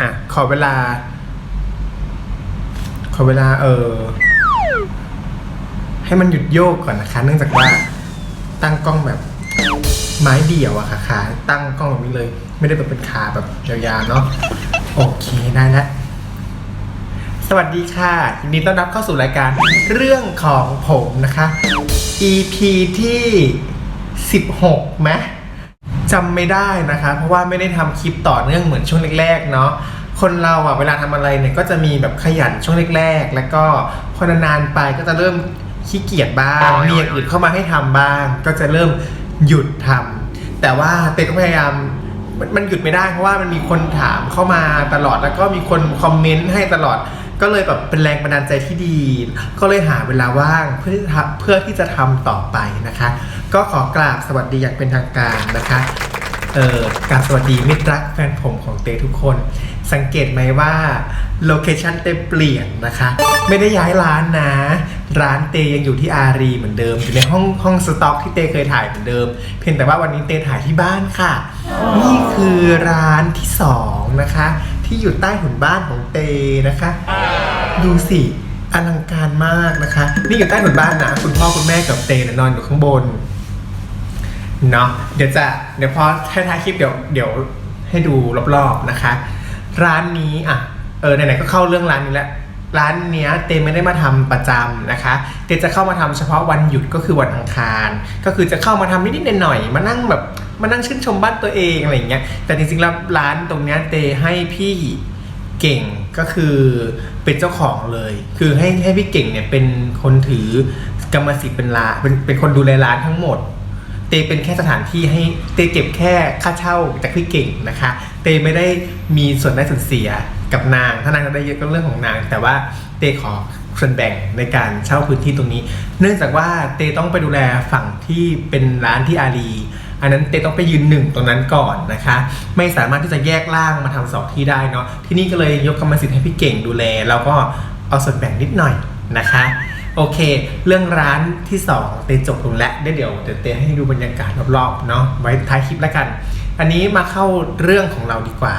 อะ ขอเวลา ขอเวลา เออ ให้มันหยุดโยกก่อนนะคะ เนื่องจากว่าตั้งกล้องแบบไม้เดี่ยวอะค่ะขาตั้งกล้องแบบนี้เลย ไม่ได้แบบเป็นขาแบบยาวๆเนาะโอเคได้แล้วสวัสดีค่ะยินดีต้อนรับเข้าสู่รายการเรื่องของผมนะคะ EP ที่ 16ไหม จำไม่ได้นะคะ เพราะว่าไม่ได้ทำคลิปต่อเนื่องเหมือนช่วงแรกๆเนาะคนเราอะเวลาทำอะไรเนี่ยก็จะมีแบบขยันช่วงแรก ๆ แล้วก็พอนานๆไปก็จะเริ่มขี้เกียจบ้าง มีอย่างอื่นเข้ามาให้ทำบ้าง ก็จะเริ่มหยุดทำแต่ว่าเต้ก็พยายามมันมันหยุดไม่ได้เพราะว่ามันมีคนถามเข้ามาตลอดแล้วก็มีคนคอมเมนต์ให้ตลอด ก็เลยแบบเป็นแรงบันดาลใจที่ดี ก็เลยหาเวลาว่างเพื่อที่เพื่อที่จะทำต่อไปนะคะ ก็ขอกราบสวัสดีอย่างเป็นทางการนะคะเอ่อกราบสวัสดีมิตรรักแฟนผมของเตทุกคน สังเกตไหมว่าโลเคชันเตเปลี่ยนนะคะ ไม่ได้ย้ายร้านนะ ร้านเตยังอยู่ที่อารีเหมือนเดิมอยู่ในห้องห้องสต็อกที่เตเคยถ่ายเหมือนเดิม เพียงแต่ว่าวันนี้เตถ่ายที่บ้านค่ะ นี่คือร้านที่สองนะคะ ที่อยู่ใต้ถุนบ้านของเตนะคะ ดูสิอลังการมากนะคะ นี่อยู่ใต้ถุนบ้านนะ คุณพ่อคุณแม่กับเตเนี่ยนอนอยู่ข้างบนเนาะเดี๋ยวจะเดี๋ยวพอท้ายๆคลิปเดี๋ยวเดี๋ยวให้ดูรอบๆนะคะ ร้านนี้อะเออไหนๆก็เข้าเรื่องร้านนี้แล้ว ร้านเนี้ยเตไม่ได้มาทำประจำนะคะ เตจะเข้ามาทำเฉพาะวันหยุดก็คือวันอังคาร ก็คือจะเข้ามาทำนิดๆหน่อยๆมานั่งแบบมานั่งชื่นชมบ้านตัวเองอะไรอย่างเงี้ย แต่จริงๆแล้วร้านตรงเนี้ยเตให้พี่เก่งก็คือเป็นเจ้าของเลย คือให้ให้พี่เก่งเนี่ยเป็นคนถือกรรมสิทธิ์เป็นร้านเป็นเป็นคนดูแลร้านทั้งหมด เตเป็นแค่สถานที่ให้เตเก็บแค่ค่าเช่าจากพี่เก่งนะคะ เตไม่ได้มีส่วนได้ส่วนเสีย กับนาง ถ้านางจะได้เยอะก็เรื่องของนาง แต่ว่าเตขอส่วนแบ่งในการเช่าพื้นที่ตรงนี้ เนื่องจากว่าเตต้องไปดูแลฝั่งที่เป็นร้านที่อารีอันนั้นเตต้องไปยืนหนึ่งตรงนั้นก่อนนะคะ ไม่สามารถที่จะแยกล่างมาทำสองที่ได้เนาะที่นี่ก็เลยยกกรรมสิทธิ์ให้พี่เก่งดูแล แล้วก็เอาส่วนแบ่งนิดหน่อยนะคะโอเค เรื่องร้านที่ 2 เตจบลงแล้วได้เดี๋ยวเดี๋ยวเตให้ดูบรรยากาศรอบๆเนาะไว้ท้ายคลิปแล้วกัน อันนี้มาเข้าเรื่องของเราดีกว่า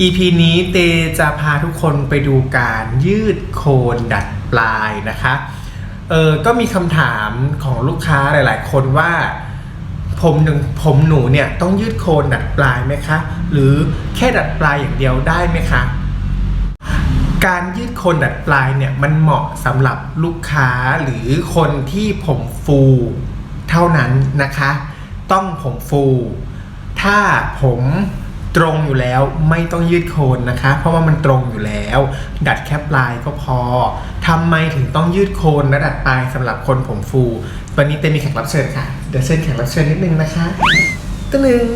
EP นี้เตจะพาทุกคนไปดูการยืดโคนดัดปลายนะคะเออก็มีคำถามของลูกค้าหลาย ๆ คนว่าผมหนึ่งผมหนูเนี่ยต้องยืดโคนดัดปลายไหมคะ หรือแค่ดัดปลายอย่างเดียวได้ไหมคะ การยืดโคนดัดปลายเนี่ยมันเหมาะสำหรับลูกค้าหรือคนที่ผมฟูเท่านั้นนะคะ ต้องผมฟู ถ้าผม ตรงอยู่แล้วไม่ต้องยืดโคนนะคะ เพราะว่ามันตรงอยู่แล้ว ดัดแคปลายก็พอทำไมถึงต้องยืดโคนและดัดปลายสำหรับคนผมฟู วันนี้เต้มีแขกรับเชิญค่ะเดี๋ยวเชิญแขกรับเชิญนิดนึงนะคะตึ้งนึง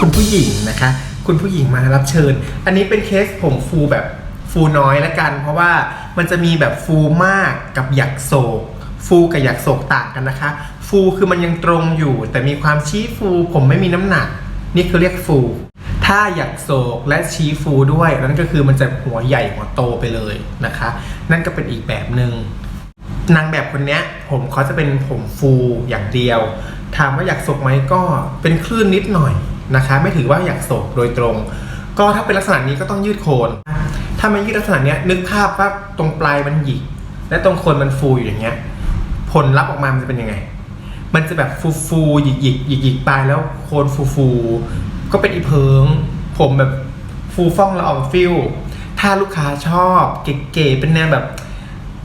คุณผู้หญิงนะคะ คุณผู้หญิงมารับเชิญ อันนี้เป็นเคสผมฟูแบบฟูน้อยละกัน เพราะว่ามันจะมีแบบฟูมากกับหยักโศกฟูกับหยักโศกต่างกันนะคะ ฟูคือมันยังตรงอยู่ แต่มีความชี้ฟูผมไม่มีน้ำหนัก นี่คือเรียกฟู ถ้าหยักโศกและชี้ฟูด้วยนั่นก็คือมันจะหัวใหญ่หัวโตไปเลยนะคะ นั่นก็เป็นอีกแบบหนึ่งนางแบบคนนี้ผมเขาจะเป็นผมฟูอย่างเดียว ถามว่าอยากโศกไหมก็เป็นคลื่นนิดหน่อยนะคะ ไม่ถือว่าอยากโศกโดยตรง ก็ถ้าเป็นลักษณะนี้ก็ต้องยืดโคน ถ้าไม่ยืดลักษณะนี้นึกภาพว่าตรงปลายมันหยิก และตรงโคนมันฟูอยู่อย่างเงี้ยผลลัพธ์ออกมามันจะเป็นยังไง มันจะแบบฟูฟูหยิกหยิกหยิกหยิกปลายแล้วโคนฟูฟู ก็เป็นอีเพิง ผมแบบฟูฟ่องละอองฟิลถ้าลูกค้าชอบเก๋ๆเป็นแนวแบบ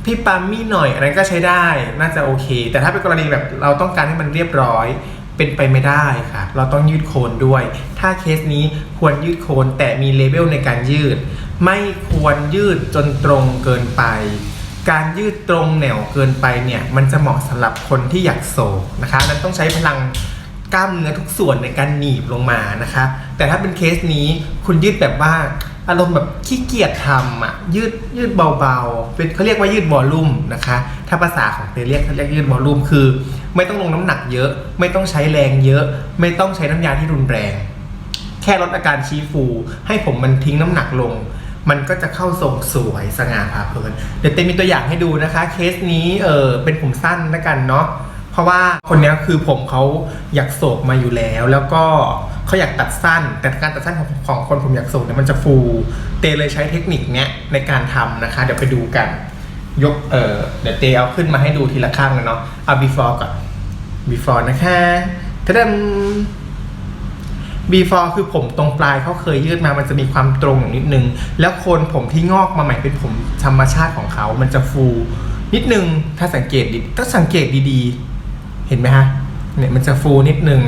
พี่ปามี่หน่อยอันนั้นก็ใช้ได้น่าจะโอเค แต่ถ้าเป็นกรณีแบบเราต้องการให้มันเรียบร้อยเป็นไปไม่ได้ค่ะ เราต้องยืดโคนด้วย ถ้าเคสนี้ควรยืดโคนแต่มีเลเวลในการยืด ไม่ควรยืดจนตรงเกินไป การยืดตรงแนวเกินไปเนี่ย มันจะเหมาะสำหรับคนที่อยากโศกนะคะ นั้นต้องใช้พลัง กล้ามเนื้อทุกส่วนในการหนีบลงมานะคะ แต่ถ้าเป็นเคสนี้คุณยืดแบบว่าอารมณ์แบบขี้เกียจทำอะยืดยืดเบาๆเป็นเขาเรียกว่ายืดวอลลุ่มนะคะ ถ้าภาษาของเตเรียกเขาเรียกยืดวอลลุ่มคือ ไม่ต้องลงน้ำหนักเยอะ ไม่ต้องใช้แรงเยอะ ไม่ต้องใช้น้ำยาที่รุนแรง แค่ลดอาการชี้ฟู ให้ผมมันทิ้งน้ำหนักลง มันก็จะเข้าทรงสวยสง่าผ่าเผยเดี๋ยวเต้มีตัวอย่างให้ดูนะคะ เคสนี้เออเป็นผมสั้นแล้วกันเนาะ เพราะว่าคนนี้คือผมเขาอยากโศกมาอยู่แล้ว แล้วก็เขาอยากตัดสั้น แต่การตัดสั้นของของคนผมอยากโศกเนี่ยมันจะฟู เตเลยใช้เทคนิคเนี้ยในการทำนะคะ เดี๋ยวไปดูกัน ยกเออเดี๋ยวเตเอาขึ้นมาให้ดูทีละข้างเลยเนาะเอา before ก่อน before นะคะทะดัน before คือผมตรงปลายเขาเคยยืดมามันจะมีความตรงอยู่นิดนึง แล้วโคนผมที่งอกมาใหม่เป็นผมธรรมชาติของเขา มันจะฟูนิดนึงถ้าสังเกตดีถ้าสังเกตดีๆ เห็นไหมฮะเนี่ยมันจะฟูนิดนึง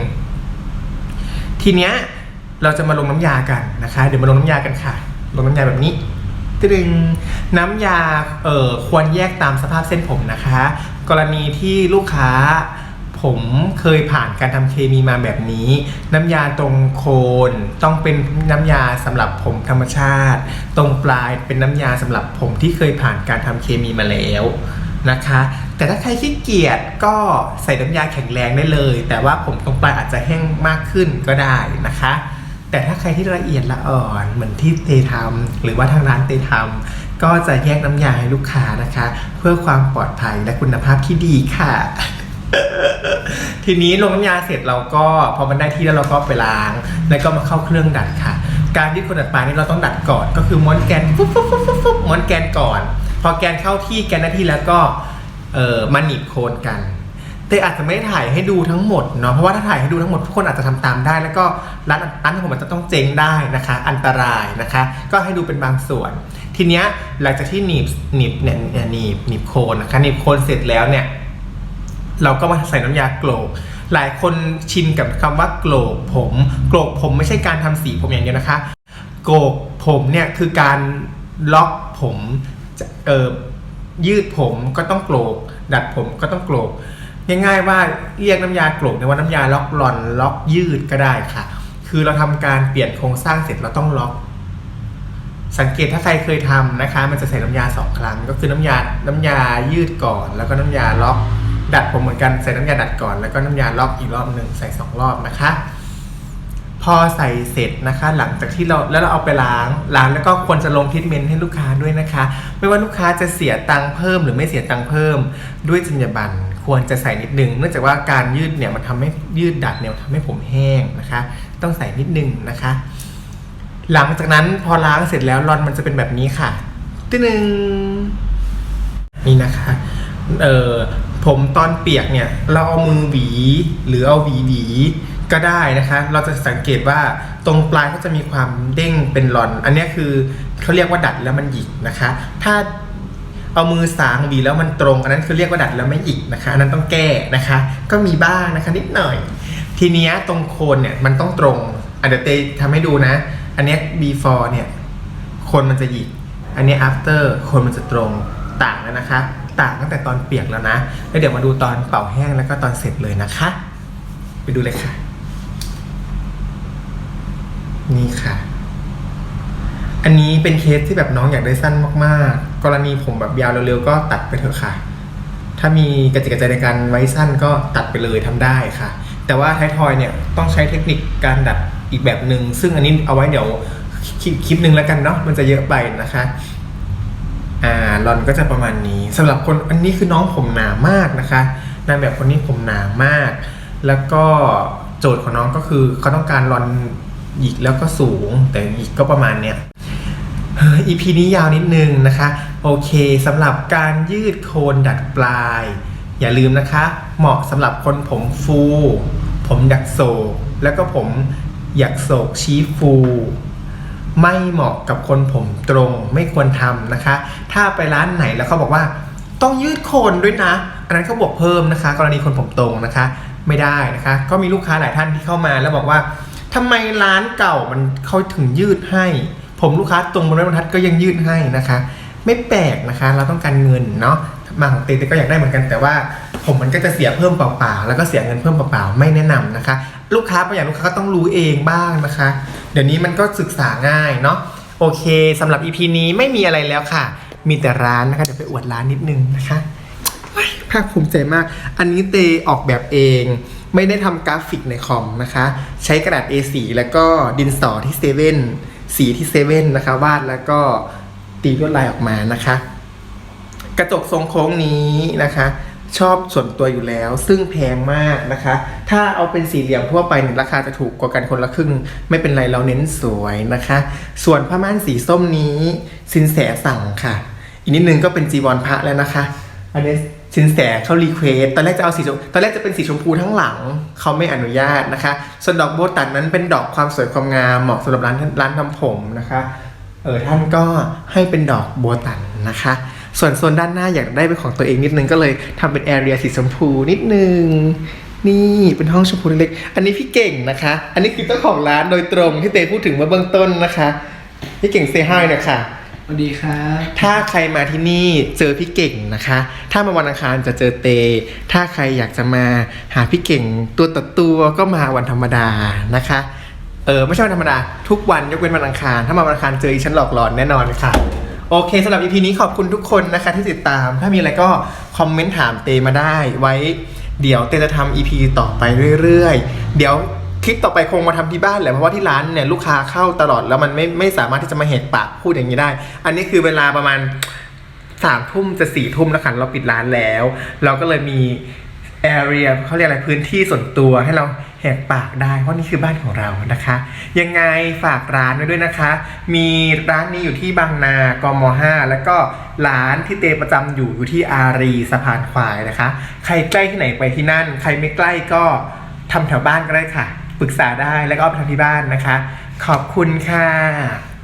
ทีเนี้ยเราจะมาลงน้ำยากันนะคะ เดี๋ยวมาลงน้ำยากันค่ะ ลงน้ำยาแบบนี้ตึงน้ำยาเอ่อควรแยกตามสภาพเส้นผมนะคะ กรณีที่ลูกค้าผมเคยผ่านการทำเคมีมาแบบนี้ น้ำยาตรงโคนต้องเป็นน้ำยาสำหรับผมธรรมชาติ ตรงปลายเป็นน้ำยาสำหรับผมที่เคยผ่านการทำเคมีมาแล้ว นะคะ แต่ถ้าใครขี้เกียจก็ใส่น้ำยาแข็งแรงได้เลย แต่ว่าผมตรงปลายอาจจะแห้งมากขึ้นก็ได้นะคะ แต่ถ้าใครที่ละเอียดละอ่อนเหมือนที่เตทำหรือว่าทางร้านเตทำก็จะแยกน้ำยาให้ลูกค้านะคะ เพื่อความปลอดภัยและคุณภาพที่ดีค่ะทีนี้ลงน้ำยาเสร็จเราก็พอมันได้ที่แล้วเราก็ไปล้าง แล้วก็มาเข้าเครื่องดัดค่ะ การที่คนดัดปลานี่เราต้องดัดก่อน ก็คือม้วนแกนฟุ๊บฟุ๊บฟุ๊บฟุ๊บฟุ๊บม้วนแกนก่อน พอแกนเข้าที่แกนได้ที่แล้วก็เออมาหนีบโคนกัน แต่อาจจะไม่ถ่ายให้ดูทั้งหมดเนาะเพราะว่าถ้าถ่ายให้ดูทั้งหมดทุกคนอาจจะทำตามได้ แล้วก็ร้านร้านของมันจะต้องเจ๊งได้นะคะ อันตรายนะคะ ก็ให้ดูเป็นบางส่วน ทีเนี้ยหลังจากที่หนีบหนีบเนี่ยหนีบหนีบโคนนะคะหนีบโคนเสร็จแล้วเนี่ยเราก็มาใส่น้ำยาโกรกหลายคนชินกับคำว่าโกรกผมโกรกผมไม่ใช่การทำสีผมอย่างเดียวนะคะ โกรกผมเนี่ยคือการล็อกผม เออยืดผมก็ต้องโกรกดัดผมก็ต้องโกรกง่ายๆว่าเรียกน้ำยาโกรกในว่าน้ำยาล็อกหลอนล็อกยืดก็ได้ค่ะ คือเราทำการเปลี่ยนโครงสร้างเสร็จเราต้องล็อก สังเกตถ้าใครเคยทำนะคะ มันจะใส่น้ำยาสองครั้ง ก็คือน้ำยาน้ำยายืดก่อน แล้วก็น้ำยาล็อก ดัดผมเหมือนกันใส่น้ำยาดัดก่อน แล้วก็น้ำยาล็อกอีกรอบหนึ่งใส่สองรอบนะคะ พอใส่เสร็จนะคะ หลังจากที่เราแล้วเราเอาไปล้างล้างแล้วก็ควรจะลงทรีทเมนต์ให้ลูกค้าด้วยนะคะ ไม่ว่าลูกค้าจะเสียตังค์เพิ่มหรือไม่เสียตังค์เพิ่ม ด้วยจรรยาบรรณควรจะใส่นิดนึงเนื่องจากว่าการยืดเนี่ยมันทำให้ยืดดัดเนี่ยทำให้ผมแห้งนะคะ ต้องใส่นิดนึงนะคะ หลังจากนั้นพอล้างเสร็จแล้วรอนมันจะเป็นแบบนี้ค่ะตึ้นึงนี่นะคะเอ่อผมตอนเปียกเนี่ย เราเอามือหวีหรือเอาหวีหวี ก็ได้นะคะ เราจะสังเกตว่าตรงปลายก็จะมีความเด้งเป็นรอน อันนี้คือเขาเรียกว่าดัดแล้วมันหยิกนะคะ ถ้าเอามือสางหวีแล้วมันตรง อันนั้นคือเรียกว่าดัดแล้วไม่หยิกนะคะ อันนั้นต้องแก้นะคะ ก็มีบ้างนะคะนิดหน่อย ทีเนี้ยตรงโคนเนี่ยมันต้องตรงอะเดี๋ยวเตทำให้ดูนะ อันนี้ before เนี่ยโคนมันจะหยิก อันนี้ after โคนมันจะตรงต่างแล้วนะคะ ต่างตั้งแต่ตอนเปียกแล้วนะแล้วเดี๋ยวมาดูตอนเป่าแห้งแล้วก็ตอนเสร็จเลยนะคะ ไปดูเลยค่ะ นี่ค่ะ อันนี้เป็นเคสที่แบบน้องอยากได้สั้นมากๆ กรณีผมแบบยาวเร็วๆก็ตัดไปเถอะค่ะ ถ้ามีกระจิกกระใจในการไว้สั้นก็ตัดไปเลยทำได้ค่ะ แต่ว่าท้ายทอยเนี่ยต้องใช้เทคนิคการดัดอีกแบบหนึ่งซึ่งอันนี้เอาไว้เดี๋ยวคลิปคลิปหนึ่งแล้วกันเนาะมันจะเยอะไปนะคะอ่ารอนก็จะประมาณนี้สำหรับคนอันนี้คือน้องผมหนามากนะคะนางแบบคนนี้ผมหนามาก แล้วก็โจทย์ของน้องก็คือเขาต้องการรอน หยิกแล้วก็สูงแต่หยิกก็ประมาณเนี้ยอีพีนี้ยาวนิดนึงนะคะ โอเคสำหรับการยืดโคนดัดปลาย อย่าลืมนะคะ เหมาะสำหรับคนผมฟู ผมดักโศก แล้วก็ผมอยากโศกชี้ฟู ไม่เหมาะกับคนผมตรงไม่ควรทำนะคะ ถ้าไปร้านไหนแล้วเขาบอกว่า ต้องยืดโคนด้วยนะ อันนั้นเขาบวกเพิ่มนะคะ กรณีคนผมตรงนะคะ ไม่ได้นะคะ ก็มีลูกค้าหลายท่านที่เข้ามาแล้วบอกว่า ทำไมร้านเก่ามันเขาถึงยืดให้ ผมลูกค้าตรงบนไม้บรรทัดก็ยังยืดให้นะคะ ไม่แปลกนะคะ เราต้องการเงินเนาะมาของเตเตก็อยากได้เหมือนกันแต่ว่า ผมมันก็จะเสียเพิ่มเปล่าๆแล้วก็เสียเงินเพิ่มเปล่าๆไม่แนะนำนะคะ ลูกค้าบางอย่างลูกค้าก็ต้องรู้เองบ้างนะคะ เดี๋ยวนี้มันก็ศึกษาง่ายเนาะโอเคสำหรับ EP นี้ไม่มีอะไรแล้วค่ะ มีแต่ร้านนะคะเดี๋ยวไปอวดร้านนิดนึงนะคะภาคภูมิใจมาก อันนี้เตออกแบบเอง ไม่ได้ทำกราฟิกในคอมนะคะ ใช้กระดาษ A4 แล้วก็ดินสอที่เซเว่นสีที่เซเว่นนะคะ วาดแล้วก็ตีลวดลายออกมานะคะ กระจกทรงโค้งนี้นะคะ ชอบส่วนตัวอยู่แล้ว ซึ่งแพงมากนะคะ ถ้าเอาเป็นสี่เหลี่ยมทั่วไปเนี่ยราคาจะถูกกว่ากันคนละครึ่ง ไม่เป็นไรเราเน้นสวยนะคะ ส่วนผ้าม่านสีส้มนี้สินแสสั่งค่ะ อีกนิดนึงก็เป็นจีวรพระแล้วนะคะ อันนี้สินแสเขารีเควสตอนแรกจะเอาสีชมตอนแรกจะเป็นสีชมพูทั้งหลังเขาไม่อนุญาตนะคะ ส่วนดอกโบตันนั้นเป็นดอกความสวยความงามเหมาะสำหรับร้านร้านทำผมนะคะเออท่านก็ให้เป็นดอกโบตันนะคะ ส่วนโซนด้านหน้าอยากได้เป็นของตัวเองนิดนึงก็เลยทำเป็นแอเรียสีชมพูนิดนึงนี่เป็นห้องชมพูเล็กอันนี้พี่เก่งนะคะ อันนี้คือเจ้าของร้านโดยตรงที่เตพูดถึงเมื่อเบื้องต้นนะคะพี่เก่งเซฮายนะคะ สวัสดีครับถ้าใครมาที่นี่เจอพี่เก่งนะคะ ถ้ามาวันอังคารจะเจอเต ถ้าใครอยากจะมาหาพี่เก่งตัวต่อตัวก็มาวันธรรมดานะคะ เออไม่ใช่วันธรรมดา ทุกวันยกเว้นวันอังคาร ถ้ามาวันอังคารเจออีฉันหลอกหลอนแน่นอนค่ะ โอเคสำหรับ EP นี้ขอบคุณทุกคนนะคะที่ติดตาม ถ้ามีอะไรก็คอมเมนต์ถามเตมาได้ไว้ เดี๋ยวเตจะทำ EP ต่อไปเรื่อยๆ เดี๋ยว คลิปต่อไปคงมาทำที่บ้านแหละเพราะว่าที่ร้านเนี่ยลูกค้าเข้าตลอดแล้วมันไม่ไม่สามารถที่จะมาเหตุปากพูดอย่างนี้ได้ อันนี้คือเวลาประมาณสามทุ่มจะสี่ทุ่มแล้วค่ะเราปิดร้านแล้ว เราก็เลยมีแอเรียเขาเรียกอะไรพื้นที่ส่วนตัวให้เราแหกปากได้ เพราะนี่คือบ้านของเรานะคะ ยังไงฝากร้านไว้ด้วยนะคะ มีร้านนี้อยู่ที่บางนากม 5 แล้วก็ร้านที่เตประจำอยู่อยู่ที่อารีสะพานควายนะคะ ใครใกล้ที่ไหนไปที่นั่น ใครไม่ใกล้ก็ทำแถวบ้านก็ได้ค่ะ ปรึกษาได้แล้วก็เอาไปทำที่บ้านนะคะ ขอบคุณค่ะ